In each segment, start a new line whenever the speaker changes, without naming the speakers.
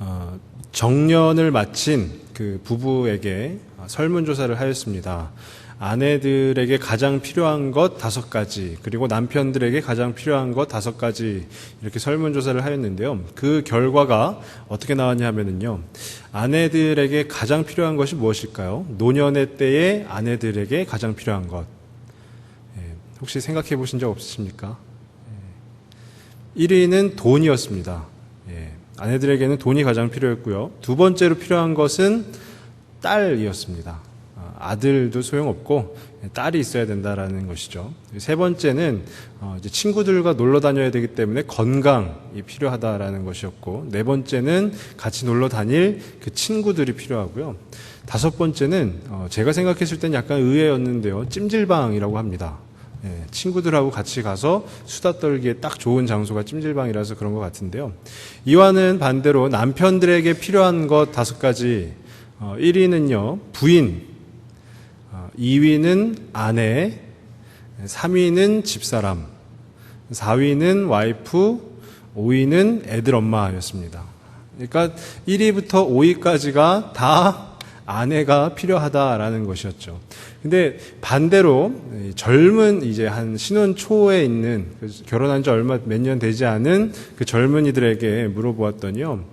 어, 정년을 마친 그 부부에게 설문조사를 하였습니다. 아내들에게 가장 필요한 것 다섯 가지, 그리고 남편들에게 가장 필요한 것 다섯 가지, 이렇게 설문조사를 하였는데요. 그 결과가 어떻게 나왔냐 하면은요. 아내들에게 가장 필요한 것이 무엇일까요? 노년의 때에 아내들에게 가장 필요한 것. 예, 혹시 생각해 보신 적 없으십니까? 예. 1위는 돈이었습니다. 예, 아내들에게는 돈이 가장 필요했고요. 두 번째로 필요한 것은 딸이었습니다. 아, 아들도 소용없고 딸이 있어야 된다라는 것이죠. 세 번째는 어, 친구들과 놀러 다녀야 되기 때문에 건강이 필요하다라는 것이었고 네 번째는 같이 놀러 다닐 그 친구들이 필요하고요. 다섯 번째는 어, 제가 생각했을 땐 약간 의외였는데요. 찜질방이라고 합니다. 예, 친구들하고 같이 가서 수다 떨기에 딱 좋은 장소가 찜질방이라서 그런 것 같은데요. 이와는 반대로 남편들에게 필요한 것 다섯 가지. 어, 1위는요, 부인. 어, 2위는 아내. 3위는 집사람. 4위는 와이프. 5위는 애들 엄마였습니다. 그러니까 1위부터 5위까지가 다 아내가 필요하다라는 것이었죠. 근데 반대로 젊은 이제 한 신혼 초에 있는 그 결혼한 지 얼마 몇 년 되지 않은 그 젊은이들에게 물어보았더니요.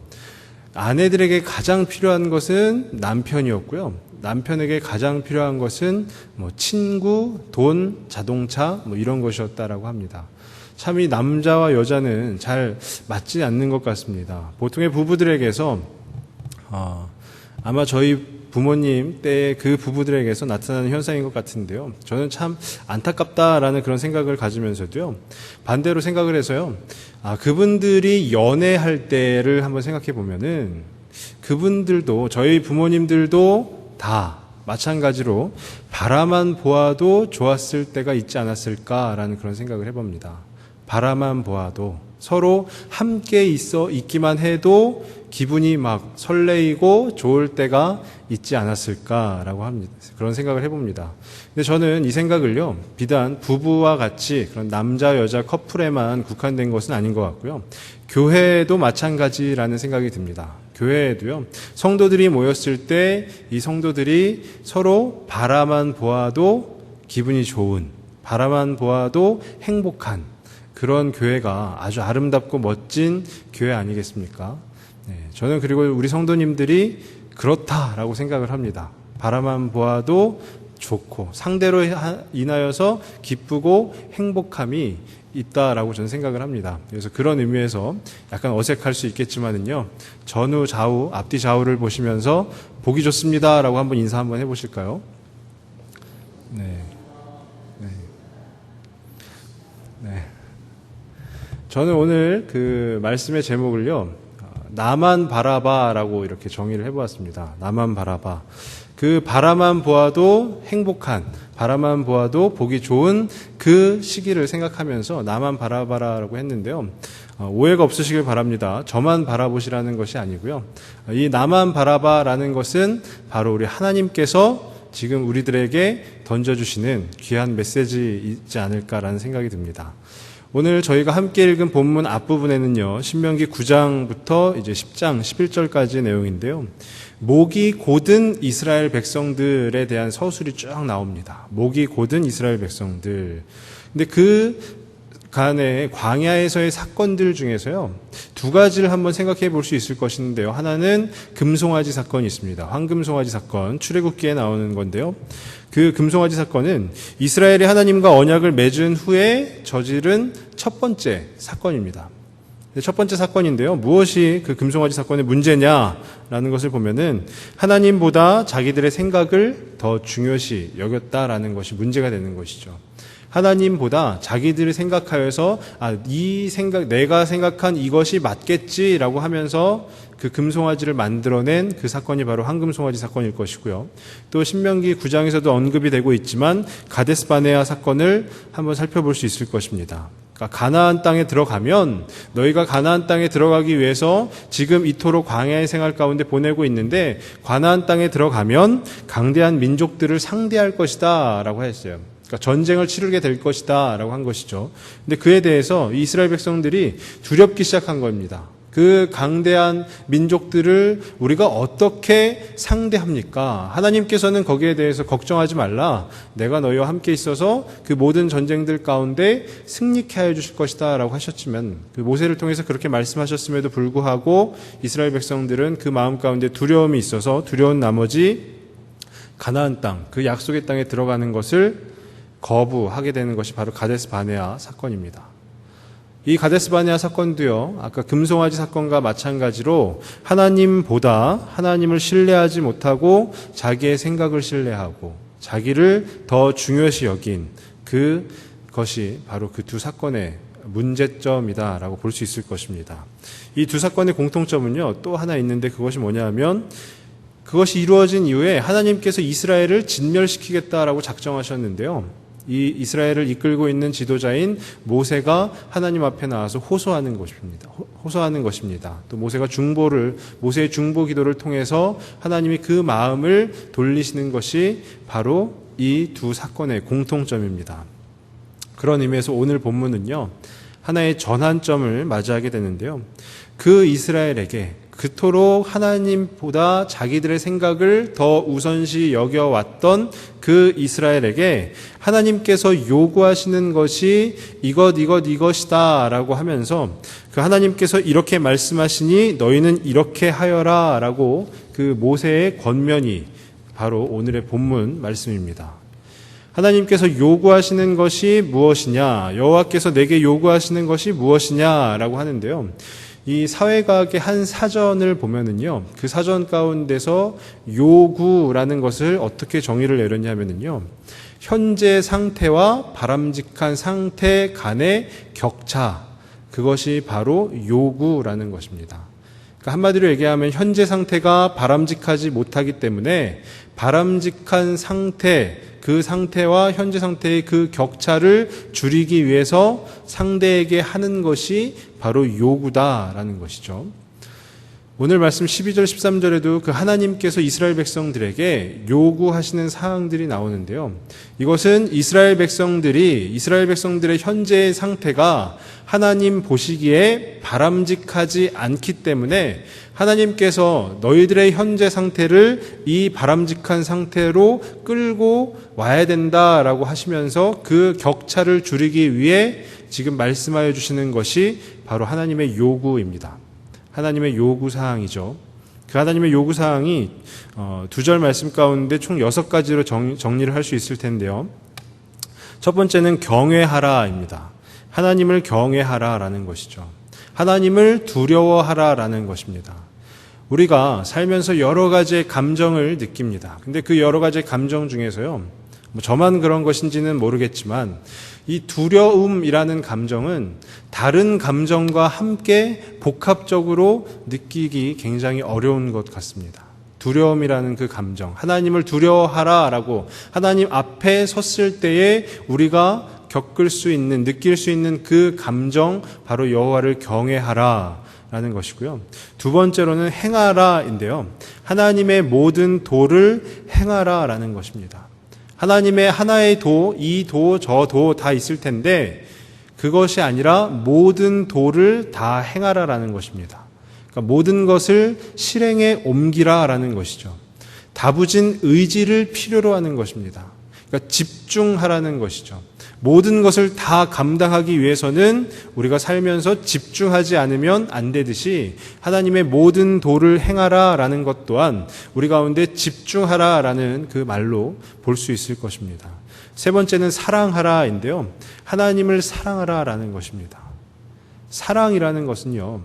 아내들에게 가장 필요한 것은 남편이었고요. 남편에게 가장 필요한 것은 뭐 친구, 돈, 자동차 뭐 이런 것이었다라고 합니다. 참 이 남자와 여자는 잘 맞지 않는 것 같습니다. 보통의 부부들에게서 어, 아마 저희 부모님 때의 그 부부들에게서 나타나는 현상인 것 같은데요. 저는 참 안타깝다라는 그런 생각을 가지면서도요. 반대로 생각을 해서요. 아, 그분들이 연애할 때를 한번 생각해 보면은 그분들도 저희 부모님들도 다 마찬가지로 바라만 보아도 좋았을 때가 있지 않았을까라는 그런 생각을 해봅니다. 바라만 보아도 서로 함께 있어 있기만 해도 기분이 막 설레이고 좋을 때가 있지 않았을까라고 합니다. 그런 생각을 해봅니다. 근데 저는 이 생각을요, 비단 부부와 같이 그런 남자, 여자 커플에만 국한된 것은 아닌 것 같고요. 교회도 마찬가지라는 생각이 듭니다. 교회에도요, 성도들이 모였을 때 이 성도들이 서로 바라만 보아도 기분이 좋은, 바라만 보아도 행복한 그런 교회가 아주 아름답고 멋진 교회 아니겠습니까? 네, 저는 그리고 우리 성도님들이 그렇다라고 생각을 합니다. 바라만 보아도 좋고 상대로 인하여서 기쁘고 행복함이 있다라고 저는 생각을 합니다. 그래서 그런 의미에서 약간 어색할 수 있겠지만은요. 전후 좌우 앞뒤 좌우를 보시면서 보기 좋습니다라고 한번 인사 한번 해보실까요? 저는 오늘 그 말씀의 제목을요. 나만 바라봐 라고 이렇게 정의를 해보았습니다. 나만 바라봐. 그 바라만 보아도 행복한, 바라만 보아도 보기 좋은 그 시기를 생각하면서 나만 바라봐라라고 했는데요. 어, 오해가 없으시길 바랍니다. 저만 바라보시라는 것이 아니고요. 이 나만 바라봐라는 것은 바로 우리 하나님께서 지금 우리들에게 던져주시는 귀한 메시지이지 않을까라는 생각이 듭니다. 오늘 저희가 함께 읽은 본문 앞부분에는요, 신명기 9장부터 이제 10장, 11절까지 내용인데요. 목이 고든 이스라엘 백성들에 대한 서술이 쭉 나옵니다. 목이 고든 이스라엘 백성들. 근데 그 간의 광야에서의 사건들 중에서요, 두 가지를 한번 생각해 볼 수 있을 것인데요. 하나는 금송아지 사건이 있습니다. 황금송아지 사건, 출애굽기에 나오는 건데요. 그 금송아지 사건은 이스라엘이 하나님과 언약을 맺은 후에 저지른 첫 번째 사건입니다. 첫 번째 사건인데요. 무엇이 그 금송아지 사건의 문제냐라는 것을 보면은 하나님보다 자기들의 생각을 더 중요시 여겼다라는 것이 문제가 되는 것이죠. 하나님보다 자기들을 생각하여서 아, 이 생각 내가 생각한 이것이 맞겠지라고 하면서 그 금송아지를 만들어낸 그 사건이 바로 황금송아지 사건일 것이고요. 또 신명기 9장에서도 언급이 되고 있지만 가데스 바네아 사건을 한번 살펴볼 수 있을 것입니다. 그러니까 가나안 땅에 들어가면 너희가 가나안 땅에 들어가기 위해서 지금 이토록 광야의 생활 가운데 보내고 있는데 가나안 땅에 들어가면 강대한 민족들을 상대할 것이다라고 했어요. 그러니까 전쟁을 치르게 될 것이다라고 한 것이죠. 근데 그에 대해서 이스라엘 백성들이 두렵기 시작한 겁니다. 그 강대한 민족들을 우리가 어떻게 상대합니까? 하나님께서는 거기에 대해서 걱정하지 말라. 내가 너희와 함께 있어서 그 모든 전쟁들 가운데 승리케 하여 주실 것이다. 라고 하셨지만 그 모세를 통해서 그렇게 말씀하셨음에도 불구하고 이스라엘 백성들은 그 마음 가운데 두려움이 있어서 두려운 나머지 가나안 땅, 그 약속의 땅에 들어가는 것을 거부하게 되는 것이 바로 가데스 바네아 사건입니다. 이 가데스 바네아 사건도요, 아까 금송아지 사건과 마찬가지로 하나님보다 하나님을 신뢰하지 못하고 자기의 생각을 신뢰하고 자기를 더 중요시 여긴 그것이 바로 그 두 사건의 문제점이다라고 볼 수 있을 것입니다. 이 두 사건의 공통점은요, 또 하나 있는데 그것이 뭐냐 하면 그것이 이루어진 이후에 하나님께서 이스라엘을 진멸시키겠다라고 작정하셨는데요. 이 이스라엘을 이끌고 있는 지도자인 모세가 하나님 앞에 나와서 호소하는 것입니다. 호소하는 것입니다. 또 모세가 중보를 모세의 중보 기도를 통해서 하나님이 그 마음을 돌리시는 것이 바로 이 두 사건의 공통점입니다. 그런 의미에서 오늘 본문은요. 하나의 전환점을 맞이하게 되는데요. 그 이스라엘에게 그토록 하나님보다 자기들의 생각을 더 우선시 여겨왔던 그 이스라엘에게 하나님께서 요구하시는 것이 이것, 이것, 이것이다 라고 하면서 그 하나님께서 이렇게 말씀하시니 너희는 이렇게 하여라 라고 그 모세의 권면이 바로 오늘의 본문 말씀입니다. 하나님께서 요구하시는 것이 무엇이냐, 여호와께서 내게 요구하시는 것이 무엇이냐라고 하는데요. 이 사회과학의 한 사전을 보면은요, 그 사전 가운데서 요구라는 것을 어떻게 정의를 내렸냐면은요, 현재 상태와 바람직한 상태 간의 격차, 그것이 바로 요구라는 것입니다. 그러니까 한마디로 얘기하면 현재 상태가 바람직하지 못하기 때문에 바람직한 상태, 그 상태와 현재 상태의 그 격차를 줄이기 위해서 상대에게 하는 것이 바로 요구다라는 것이죠. 오늘 말씀 12절 13절에도 그 하나님께서 이스라엘 백성들에게 요구하시는 사항들이 나오는데요. 이것은 이스라엘 백성들이 이스라엘 백성들의 현재의 상태가 하나님 보시기에 바람직하지 않기 때문에 하나님께서 너희들의 현재 상태를 이 바람직한 상태로 끌고 와야 된다라고 하시면서 그 격차를 줄이기 위해 지금 말씀하여 주시는 것이 바로 하나님의 요구입니다. 하나님의 요구 사항이죠. 그 하나님의 요구 사항이 어, 두절 말씀 가운데 총 여섯 가지로 정리를 할 수 있을 텐데요. 첫 번째는 경외하라입니다. 하나님을 경외하라라는 것이죠. 하나님을 두려워하라라는 것입니다. 우리가 살면서 여러 가지의 감정을 느낍니다. 근데 그 여러 가지의 감정 중에서요, 뭐 저만 그런 것인지는 모르겠지만, 이 두려움이라는 감정은 다른 감정과 함께 복합적으로 느끼기 굉장히 어려운 것 같습니다. 두려움이라는 그 감정, 하나님을 두려워하라 라고 하나님 앞에 섰을 때에 우리가 겪을 수 있는, 느낄 수 있는 그 감정, 바로 여호와를 경외하라. 라는 것이고요. 두 번째로는 행하라인데요. 하나님의 모든 도를 행하라 라는 것입니다. 하나님의 하나의 도, 이 도, 저 도 다 있을 텐데 그것이 아니라 모든 도를 다 행하라라는 것입니다. 그러니까 모든 것을 실행에 옮기라라는 것이죠. 다부진 의지를 필요로 하는 것입니다. 그러니까 집중하라는 것이죠. 모든 것을 다 감당하기 위해서는 우리가 살면서 집중하지 않으면 안 되듯이 하나님의 모든 도를 행하라라는 것 또한 우리 가운데 집중하라라는 그 말로 볼 수 있을 것입니다. 세 번째는 사랑하라인데요. 하나님을 사랑하라라는 것입니다. 사랑이라는 것은요.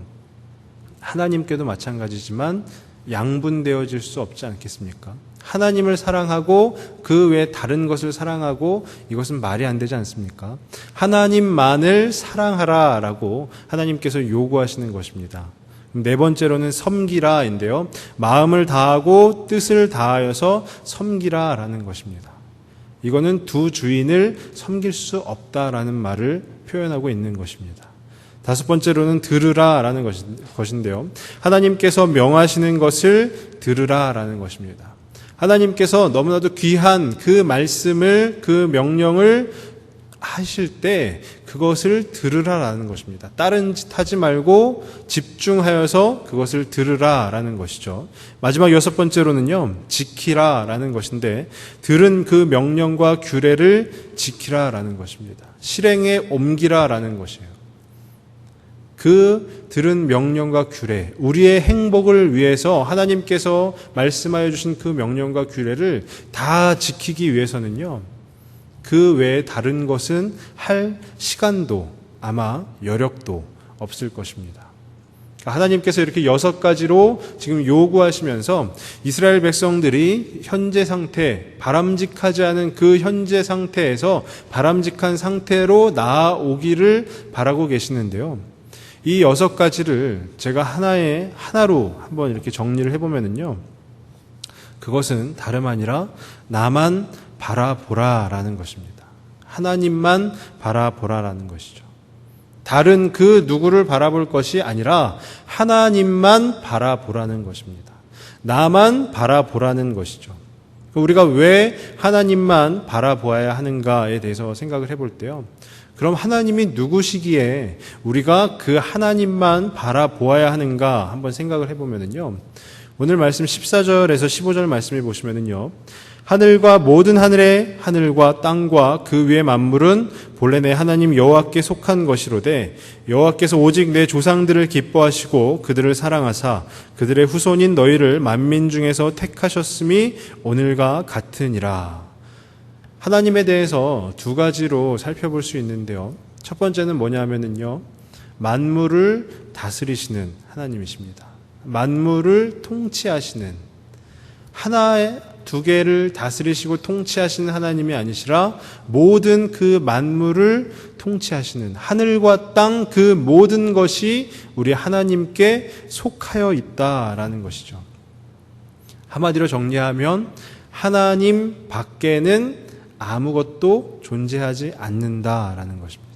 하나님께도 마찬가지지만 양분되어질 수 없지 않겠습니까? 하나님을 사랑하고 그외 다른 것을 사랑하고 이것은 말이 안 되지 않습니까? 하나님만을 사랑하라라고 하나님께서 요구하시는 것입니다. 네 번째로는 섬기라인데요. 마음을 다하고 뜻을 다하여서 섬기라라는 것입니다. 이거는 두 주인을 섬길 수 없다라는 말을 표현하고 있는 것입니다. 다섯 번째로는 들으라라는 것인데요. 하나님께서 명하시는 것을 들으라라는 것입니다. 하나님께서 너무나도 귀한 그 말씀을 그 명령을 하실 때 그것을 들으라라는 것입니다. 다른 짓 하지 말고 집중하여서 그것을 들으라라는 것이죠. 마지막 여섯 번째로는요, 지키라라는 것인데, 들은 그 명령과 규례를 지키라라는 것입니다. 실행에 옮기라라는 것이에요. 그 들은 명령과 규례, 우리의 행복을 위해서 하나님께서 말씀하여 주신 그 명령과 규례를 다 지키기 위해서는요, 그 외에 다른 것은 할 시간도 아마 여력도 없을 것입니다. 그러니까 하나님께서 이렇게 여섯 가지로 지금 요구하시면서 이스라엘 백성들이 현재 상태, 바람직하지 않은 그 현재 상태에서 바람직한 상태로 나아오기를 바라고 계시는데요. 이 여섯 가지를 제가 하나의, 하나로 한번 이렇게 정리를 해보면은요. 그것은 다름 아니라 나만 바라보라라는 것입니다. 하나님만 바라보라라는 것이죠. 다른 그 누구를 바라볼 것이 아니라 하나님만 바라보라는 것입니다. 나만 바라보라는 것이죠. 우리가 왜 하나님만 바라보아야 하는가에 대해서 생각을 해볼 때요. 그럼 하나님이 누구시기에 우리가 그 하나님만 바라보아야 하는가 한번 생각을 해보면은요. 오늘 말씀 14절에서 15절 말씀을 보시면은요. 하늘과 모든 하늘의 하늘과 땅과 그 위의 만물은 본래 내 하나님 여호와께 속한 것이로되 여호와께서 오직 내 조상들을 기뻐하시고 그들을 사랑하사 그들의 후손인 너희를 만민 중에서 택하셨음이 오늘과 같으니라. 하나님에 대해서 두 가지로 살펴볼 수 있는데요. 첫 번째는 뭐냐면은요. 만물을 다스리시는 하나님이십니다. 만물을 통치하시는 하나의 두 개를 다스리시고 통치하시는 하나님이 아니시라 모든 그 만물을 통치하시는 하늘과 땅 그 모든 것이 우리 하나님께 속하여 있다라는 것이죠. 한마디로 정리하면 하나님 밖에는 아무것도 존재하지 않는다라는 것입니다.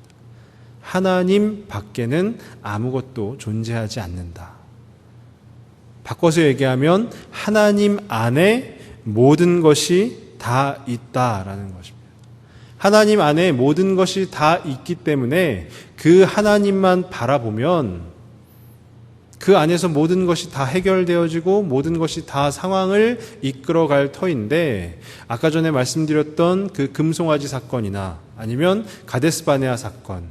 하나님 밖에는 아무것도 존재하지 않는다. 바꿔서 얘기하면 하나님 안에 모든 것이 다 있다라는 것입니다. 하나님 안에 모든 것이 다 있기 때문에 그 하나님만 바라보면 그 안에서 모든 것이 다 해결되어지고 모든 것이 다 상황을 이끌어갈 터인데 아까 전에 말씀드렸던 그 금송아지 사건이나 아니면 가데스바네아 사건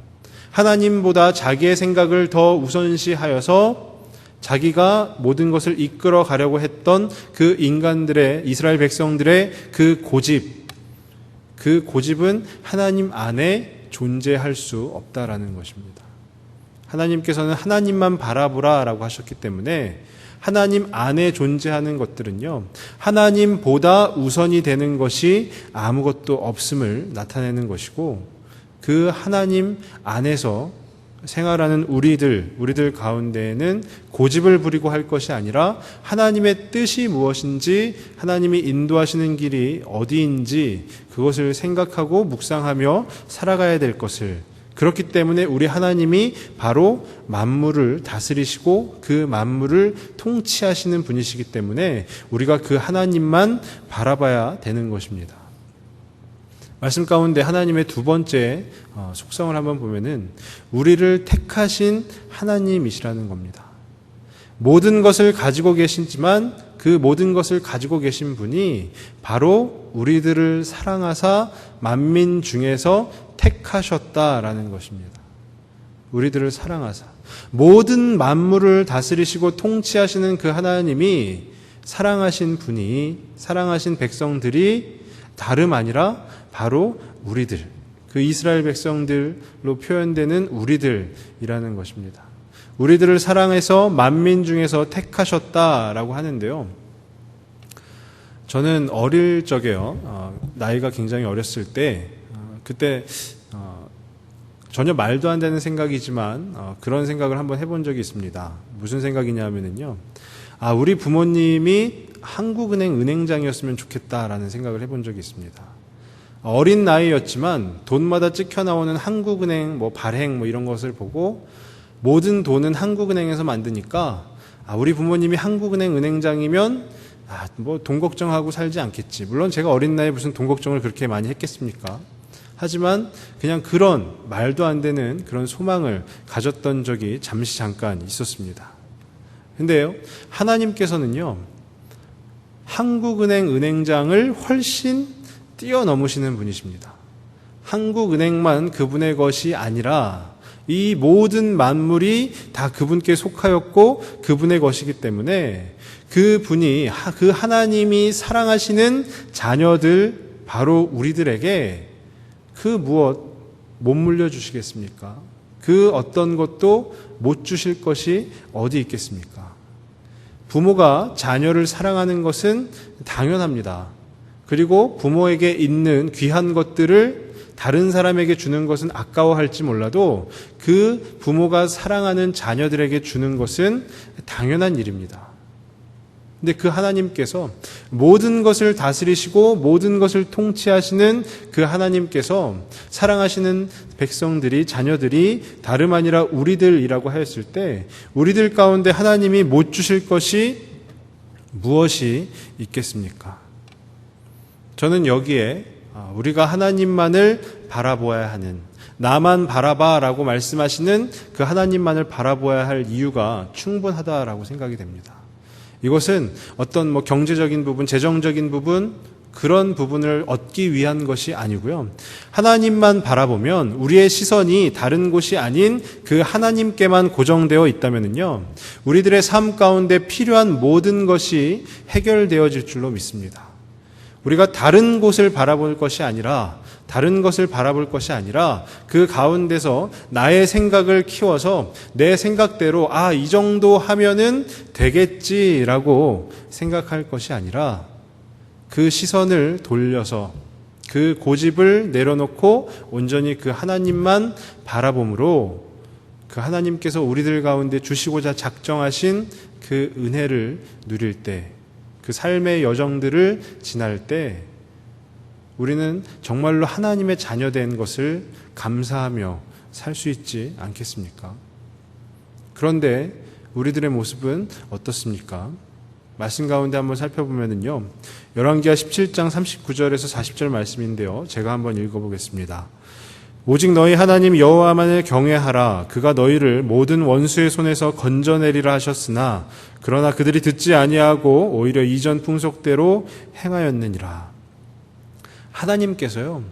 하나님보다 자기의 생각을 더 우선시하여서 자기가 모든 것을 이끌어 가려고 했던 그 인간들의 이스라엘 백성들의 그 고집 그 고집은 하나님 안에 존재할 수 없다라는 것입니다. 하나님께서는 하나님만 바라보라 라고 하셨기 때문에 하나님 안에 존재하는 것들은요, 하나님보다 우선이 되는 것이 아무것도 없음을 나타내는 것이고, 그 하나님 안에서 생활하는 우리들, 우리들 가운데에는 고집을 부리고 할 것이 아니라 하나님의 뜻이 무엇인지, 하나님이 인도하시는 길이 어디인지 그것을 생각하고 묵상하며 살아가야 될 것을 그렇기 때문에 우리 하나님이 바로 만물을 다스리시고 그 만물을 통치하시는 분이시기 때문에 우리가 그 하나님만 바라봐야 되는 것입니다. 말씀 가운데 하나님의 두 번째 어, 속성을 한번 보면은 우리를 택하신 하나님이시라는 겁니다. 모든 것을 가지고 계시지만 그 모든 것을 가지고 계신 분이 바로 우리들을 사랑하사 만민 중에서 택하셨다라는 것입니다. 우리들을 사랑하사 모든 만물을 다스리시고 통치하시는 그 하나님이 사랑하신 분이 사랑하신 백성들이 다름 아니라 바로 우리들 그 이스라엘 백성들로 표현되는 우리들이라는 것입니다. 우리들을 사랑해서 만민 중에서 택하셨다라고 하는데요. 저는 어릴 적에요. 어, 나이가 굉장히 어렸을 때 어, 그때 어, 전혀 말도 안 되는 생각이지만 어, 그런 생각을 한번 해본 적이 있습니다. 무슨 생각이냐면요. 아 우리 부모님이 한국은행 은행장이었으면 좋겠다라는 생각을 해본 적이 있습니다. 어린 나이였지만 돈마다 찍혀 나오는 한국은행 뭐 발행 뭐 이런 것을 보고 모든 돈은 한국은행에서 만드니까 아, 우리 부모님이 한국은행 은행장이면 아, 뭐 돈 걱정하고 살지 않겠지. 물론 제가 어린 나이에 무슨 돈 걱정을 그렇게 많이 했겠습니까? 하지만 그냥 그런 말도 안 되는 그런 소망을 가졌던 적이 잠시 잠깐 있었습니다. 근데요, 하나님께서는요, 한국은행 은행장을 훨씬 뛰어넘으시는 분이십니다. 한국은행만 그분의 것이 아니라 이 모든 만물이 다 그분께 속하였고 그분의 것이기 때문에 그 분이 그 하나님이 사랑하시는 자녀들 바로 우리들에게 그 무엇 못 물려주시겠습니까? 그 어떤 것도 못 주실 것이 어디 있겠습니까? 부모가 자녀를 사랑하는 것은 당연합니다. 그리고 부모에게 있는 귀한 것들을 다른 사람에게 주는 것은 아까워할지 몰라도 그 부모가 사랑하는 자녀들에게 주는 것은 당연한 일입니다. 근데 그 하나님께서 모든 것을 다스리시고 모든 것을 통치하시는 그 하나님께서 사랑하시는 백성들이 자녀들이 다름 아니라 우리들이라고 하였을 때 우리들 가운데 하나님이 못 주실 것이 무엇이 있겠습니까? 저는 여기에 아, 우리가 하나님만을 바라보아야 하는 나만 바라봐라고 말씀하시는 그 하나님만을 바라보아야 할 이유가 충분하다라고 생각이 됩니다. 이것은 어떤 뭐 경제적인 부분, 재정적인 부분, 그런 부분을 얻기 위한 것이 아니고요. 하나님만 바라보면 우리의 시선이 다른 곳이 아닌 그 하나님께만 고정되어 있다면요. 우리들의 삶 가운데 필요한 모든 것이 해결되어질 줄로 믿습니다. 우리가 다른 곳을 바라볼 것이 아니라 다른 것을 바라볼 것이 아니라 그 가운데서 나의 생각을 키워서 내 생각대로 아, 이 정도 하면은 되겠지라고 생각할 것이 아니라 그 시선을 돌려서 그 고집을 내려놓고 온전히 그 하나님만 바라봄으로 그 하나님께서 우리들 가운데 주시고자 작정하신 그 은혜를 누릴 때, 그 삶의 여정들을 지날 때, 우리는 정말로 하나님의 자녀된 것을 감사하며 살 수 있지 않겠습니까? 그런데 우리들의 모습은 어떻습니까? 말씀 가운데 한번 살펴보면은요. 열왕기하 17장 39절에서 40절 말씀인데요. 제가 한번 읽어 보겠습니다. 오직 너희 하나님 여호와만을 경외하라 그가 너희를 모든 원수의 손에서 건져내리라 하셨으나 그러나 그들이 듣지 아니하고 오히려 이전 풍속대로 행하였느니라. 하나님께서요.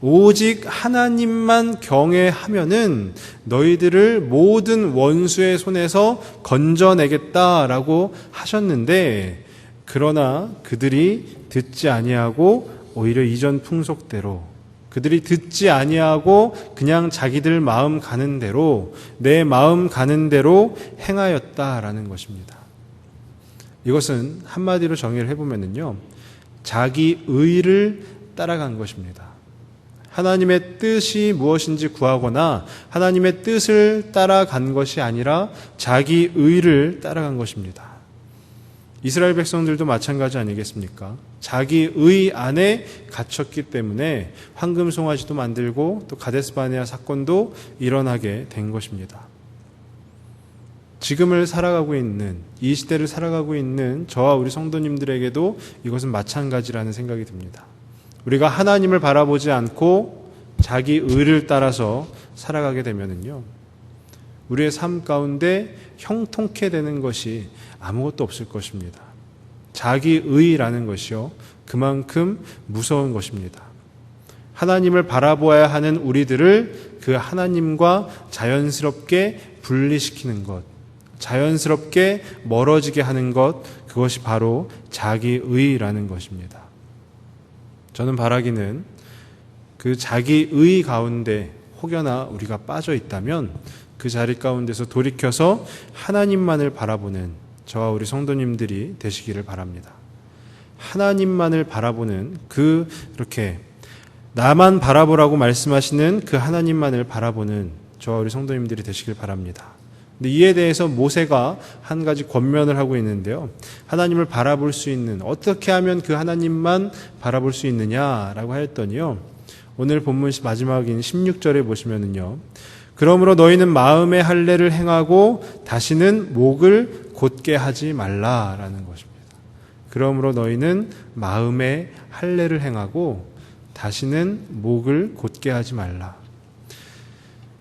오직 하나님만 경외하면은 너희들을 모든 원수의 손에서 건져내겠다라고 하셨는데 그러나 그들이 듣지 아니하고 오히려 이전 풍속대로 그들이 듣지 아니하고 그냥 자기들 마음 가는 대로 내 마음 가는 대로 행하였다라는 것입니다. 이것은 한마디로 정의를 해보면은요, 자기 의를 따라간 것입니다. 하나님의 뜻이 무엇인지 구하거나 하나님의 뜻을 따라간 것이 아니라 자기 의를 따라간 것입니다. 이스라엘 백성들도 마찬가지 아니겠습니까? 자기 의 안에 갇혔기 때문에 황금 송아지도 만들고 또 가데스바네아 사건도 일어나게 된 것입니다. 지금을 살아가고 있는 이 시대를 살아가고 있는 저와 우리 성도님들에게도 이것은 마찬가지라는 생각이 듭니다. 우리가 하나님을 바라보지 않고 자기 의를 따라서 살아가게 되면은요. 우리의 삶 가운데 형통케 되는 것이 아무것도 없을 것입니다. 자기 의라는 것이요. 그만큼 무서운 것입니다. 하나님을 바라보아야 하는 우리들을 그 하나님과 자연스럽게 분리시키는 것, 자연스럽게 멀어지게 하는 것, 그것이 바로 자기 의라는 것입니다. 저는 바라기는 그 자기 의 가운데 혹여나 우리가 빠져 있다면 그 자리 가운데서 돌이켜서 하나님만을 바라보는 저와 우리 성도님들이 되시기를 바랍니다. 하나님만을 바라보는 그 이렇게 나만 바라보라고 말씀하시는 그 하나님만을 바라보는 저와 우리 성도님들이 되시길 바랍니다. 근데 이에 대해서 모세가 한 가지 권면을 하고 있는데요. 하나님을 바라볼 수 있는 어떻게 하면 그 하나님만 바라볼 수 있느냐라고 하였더니요. 오늘 본문 마지막인 16절에 보시면은요. 그러므로 너희는 마음의 할례를 행하고 다시는 목을 곧게 하지 말라라는 것입니다. 그러므로 너희는 마음의 할례를 행하고 다시는 목을 곧게 하지 말라.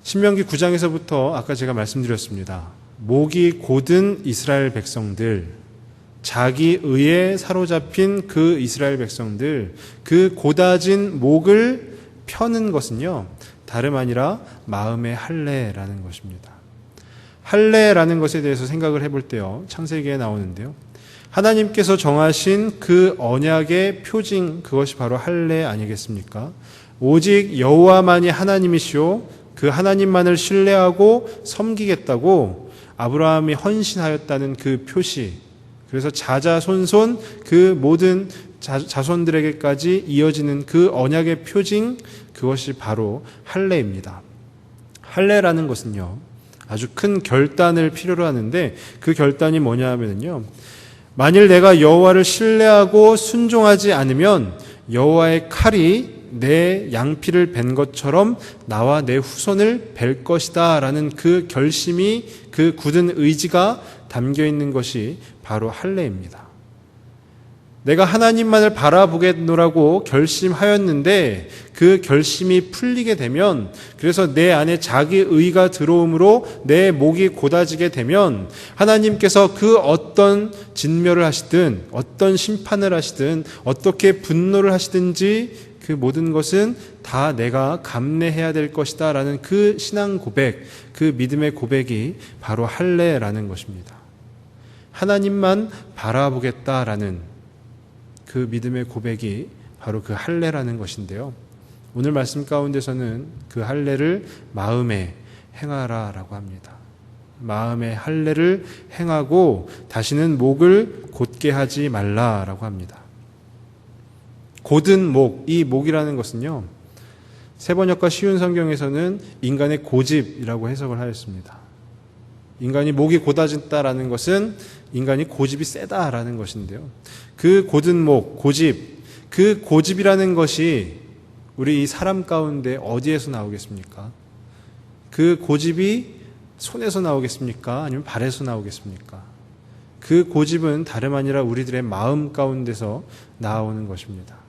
신명기 9장에서부터 아까 제가 말씀드렸습니다. 목이 곧은 이스라엘 백성들, 자기 의에 사로잡힌 그 이스라엘 백성들, 그 고다진 목을 펴는 것은요, 다름 아니라 마음의 할례라는 것입니다. 할례라는 것에 대해서 생각을 해볼 때요, 창세기에 나오는데요. 하나님께서 정하신 그 언약의 표징, 그것이 바로 할례 아니겠습니까? 오직 여호와만이 하나님이시오, 그 하나님만을 신뢰하고 섬기겠다고 아브라함이 헌신하였다는 그 표시, 그래서 자자손손 그 모든 자손들에게까지 이어지는 그 언약의 표징 그것이 바로 할례입니다. 할례라는 것은요. 아주 큰 결단을 필요로 하는데 그 결단이 뭐냐 하면요. 만일 내가 여호와를 신뢰하고 순종하지 않으면 여호와의 칼이 내 양피를 벤 것처럼 나와 내 후손을 벨 것이다 라는 그 결심이 그 굳은 의지가 담겨 있는 것이 바로 할례입니다. 내가 하나님만을 바라보겠노라고 결심하였는데 그 결심이 풀리게 되면 그래서 내 안에 자기 의가 들어오므로 내 목이 고다지게 되면 하나님께서 그 어떤 진멸을 하시든 어떤 심판을 하시든 어떻게 분노를 하시든지 그 모든 것은 다 내가 감내해야 될 것이다 라는 그 신앙 고백, 그 믿음의 고백이 바로 할례라는 것입니다. 하나님만 바라보겠다라는 그 믿음의 고백이 바로 그 할례라는 것인데요. 오늘 말씀 가운데서는 그 할례를 마음에 행하라라고 합니다. 마음의 할례를 행하고 다시는 목을 곧게 하지 말라라고 합니다. 곧은 목, 이 목이라는 것은요. 세번역과 쉬운 성경에서는 인간의 고집이라고 해석을 하였습니다. 인간이 목이 고다진다라는 것은 인간이 고집이 세다라는 것인데요. 그 고든 목, 고집, 그 고집이라는 것이 우리 이 사람 가운데 어디에서 나오겠습니까? 그 고집이 손에서 나오겠습니까? 아니면 발에서 나오겠습니까? 그 고집은 다름 아니라 우리들의 마음 가운데서 나오는 것입니다.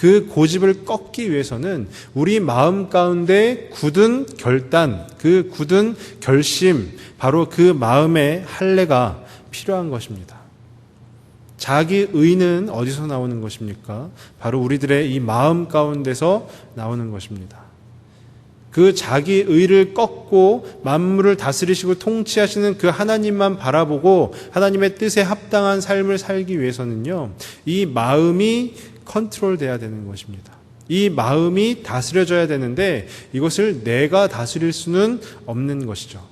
그 고집을 꺾기 위해서는 우리 마음 가운데 굳은 결단, 그 굳은 결심, 바로 그 마음의 할례가 필요한 것입니다. 자기 의는 어디서 나오는 것입니까? 바로 우리들의 이 마음 가운데서 나오는 것입니다. 그 자기 의를 꺾고 만물을 다스리시고 통치하시는 그 하나님만 바라보고 하나님의 뜻에 합당한 삶을 살기 위해서는요, 이 마음이 컨트롤 돼야 되는 것입니다. 이 마음이 다스려져야 되는데 이것을 내가 다스릴 수는 없는 것이죠.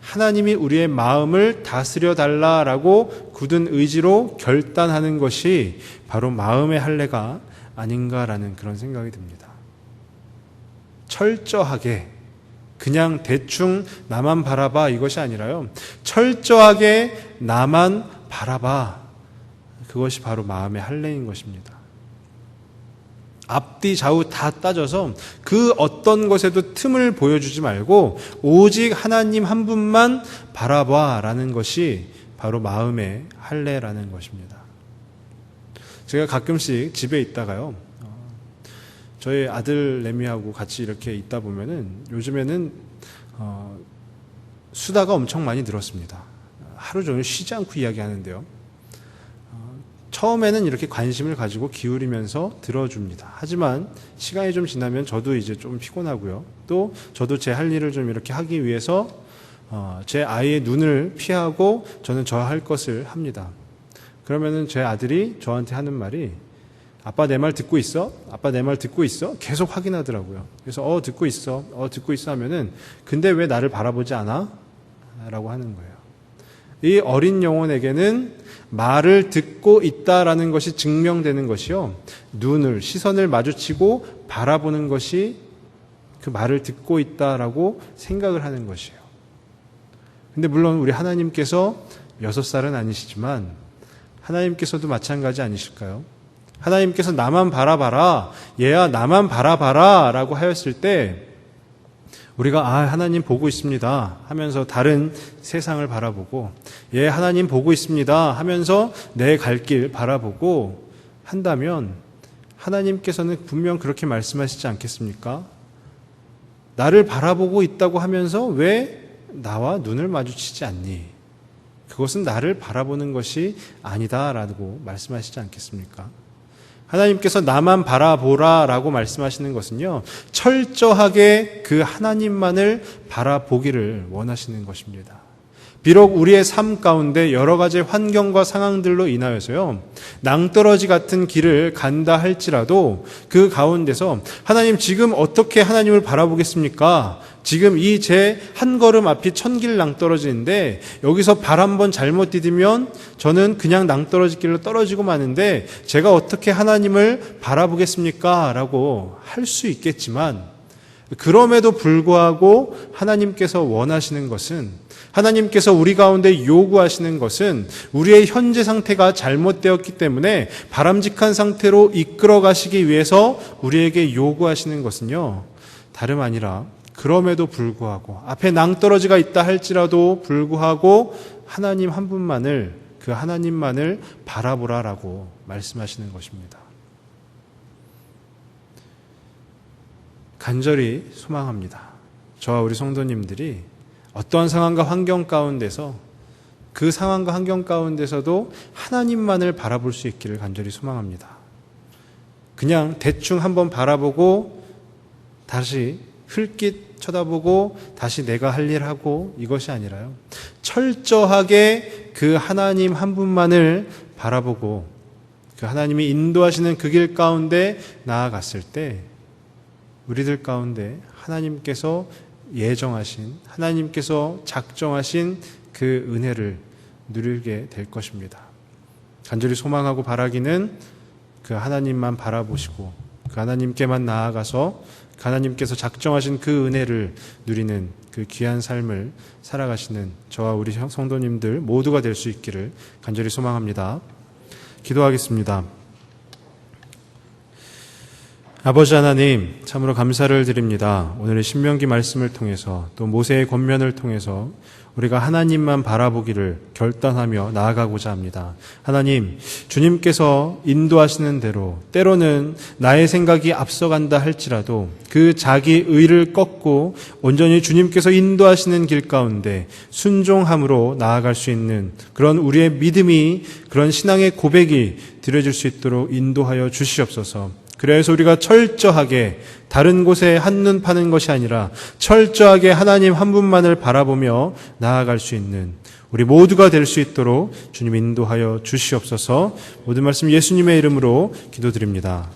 하나님이 우리의 마음을 다스려 달라라고 굳은 의지로 결단하는 것이 바로 마음의 할례가 아닌가라는 그런 생각이 듭니다. 철저하게 그냥 대충 나만 바라봐 이것이 아니라요. 철저하게 나만 바라봐. 그것이 바로 마음의 할례인 것입니다. 앞뒤 좌우 다 따져서 그 어떤 것에도 틈을 보여주지 말고 오직 하나님 한 분만 바라봐라는 것이 바로 마음의 할례라는 것입니다. 제가 가끔씩 집에 있다가요. 어, 저희 아들 레미하고 같이 이렇게 있다 보면은 요즘에는 어, 수다가 엄청 많이 늘었습니다. 하루 종일 쉬지 않고 이야기하는데요. 처음에는 이렇게 관심을 가지고 기울이면서 들어줍니다. 하지만 시간이 좀 지나면 저도 이제 좀 피곤하고요. 또 저도 제 할 일을 좀 이렇게 하기 위해서 어, 제 아이의 눈을 피하고 저는 저 할 것을 합니다. 그러면은 제 아들이 저한테 하는 말이 아빠 내 말 듣고 있어? 아빠 내 말 듣고 있어? 계속 확인하더라고요. 그래서 어 듣고 있어. 어 듣고 있어 하면은 근데 왜 나를 바라보지 않아? 라고 하는 거예요. 이 어린 영혼에게는 말을 듣고 있다라는 것이 증명되는 것이요. 눈을, 시선을 마주치고 바라보는 것이 그 말을 듣고 있다라고 생각을 하는 것이에요. 근데 물론 우리 하나님께서 여섯 살은 아니시지만 하나님께서도 마찬가지 아니실까요? 하나님께서 나만 바라봐라, 얘야 나만 바라봐라 라고 하였을 때 우리가 아 하나님 보고 있습니다 하면서 다른 세상을 바라보고 예 하나님 보고 있습니다 하면서 내 갈 길 바라보고 한다면 하나님께서는 분명 그렇게 말씀하시지 않겠습니까? 나를 바라보고 있다고 하면서 왜 나와 눈을 마주치지 않니? 그것은 나를 바라보는 것이 아니다라고 말씀하시지 않겠습니까? 하나님께서 나만 바라보라 라고 말씀하시는 것은요, 철저하게 그 하나님만을 바라보기를 원하시는 것입니다. 비록 우리의 삶 가운데 여러 가지 환경과 상황들로 인하여서요, 낭떠러지 같은 길을 간다 할지라도 그 가운데서 하나님 지금 어떻게 하나님을 바라보겠습니까? 지금 이 제 한 걸음 앞이 천길 낭떠러지인데 여기서 발 한 번 잘못 디디면 저는 그냥 낭떠러지 길로 떨어지고 마는데 제가 어떻게 하나님을 바라보겠습니까? 라고 할 수 있겠지만 그럼에도 불구하고 하나님께서 원하시는 것은 하나님께서 우리 가운데 요구하시는 것은 우리의 현재 상태가 잘못되었기 때문에 바람직한 상태로 이끌어 가시기 위해서 우리에게 요구하시는 것은요. 다름 아니라 그럼에도 불구하고 앞에 낭떠러지가 있다 할지라도 불구하고 하나님 한 분만을 그 하나님만을 바라보라라고 말씀하시는 것입니다. 간절히 소망합니다. 저와 우리 성도님들이 어떠한 상황과 환경 가운데서 그 상황과 환경 가운데서도 하나님만을 바라볼 수 있기를 간절히 소망합니다. 그냥 대충 한번 바라보고 다시 흘낏 쳐다보고 다시 내가 할 일 하고 이것이 아니라요. 철저하게 그 하나님 한 분만을 바라보고 그 하나님이 인도하시는 그 길 가운데 나아갔을 때 우리들 가운데 하나님께서 예정하신 하나님께서 작정하신 그 은혜를 누리게 될 것입니다. 간절히 소망하고 바라기는 그 하나님만 바라보시고 그 하나님께만 나아가서 그 하나님께서 작정하신 그 은혜를 누리는 그 귀한 삶을 살아가시는 저와 우리 성도님들 모두가 될 수 있기를 간절히 소망합니다. 기도하겠습니다. 아버지 하나님, 참으로 감사를 드립니다. 오늘의 신명기 말씀을 통해서 또 모세의 권면을 통해서 우리가 하나님만 바라보기를 결단하며 나아가고자 합니다. 하나님, 주님께서 인도하시는 대로 때로는 나의 생각이 앞서간다 할지라도 그 자기 의를 꺾고 온전히 주님께서 인도하시는 길 가운데 순종함으로 나아갈 수 있는 그런 우리의 믿음이 그런 신앙의 고백이 드려질 수 있도록 인도하여 주시옵소서. 그래서 우리가 철저하게 다른 곳에 한눈 파는 것이 아니라 철저하게 하나님 한 분만을 바라보며 나아갈 수 있는 우리 모두가 될 수 있도록 주님 인도하여 주시옵소서 모든 말씀 예수님의 이름으로 기도드립니다.